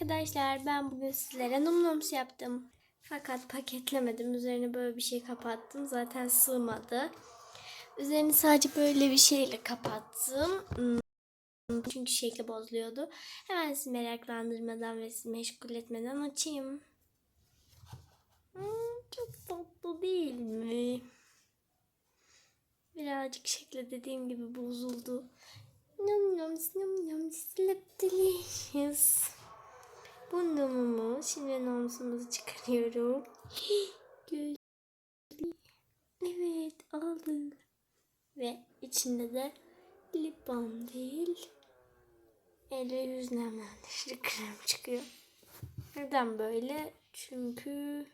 arkadaşlar ben bugün sizlere numnums yaptım. Fakat paketlemedim. Üzerine böyle bir şey kapattım. Zaten sığmadı. Üzerini sadece böyle bir şeyle kapattım. Hmm, Çünkü şekli bozuluyordu. Hemen sizi meraklandırmadan ve sizi meşgul etmeden açayım. Hmm, çok tatlı değil mi? Birazcık şekli dediğim gibi bozuldu. Num num num num sleep delicious. Bu numumu şimdi nomsumuzu çıkarıyorum. Evet aldım. Ve içinde de lip balm değil. El ve yüz nemlendirici krem çıkıyor. Neden böyle? Çünkü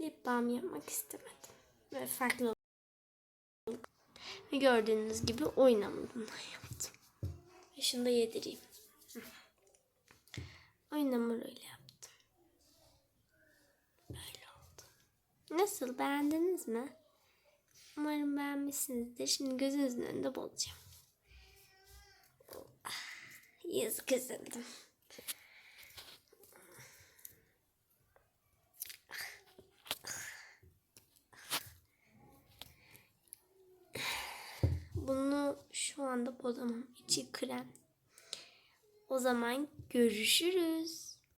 lip balm yapmak istemedim. Ve farklı gördüğünüz gibi oyun hamurundan yaptım. Ve şunu da yedireyim. Hı. Oyun hamuruyla yaptım. Böyle oldu. Nasıl beğendiniz mi? Umarım beğenmişsinizdir. Şimdi gözünüzün önünde bolacağım. Ah, Yazık üzüldüm. Bunu şu anda bozamam. İçi krem. O zaman görüşürüz.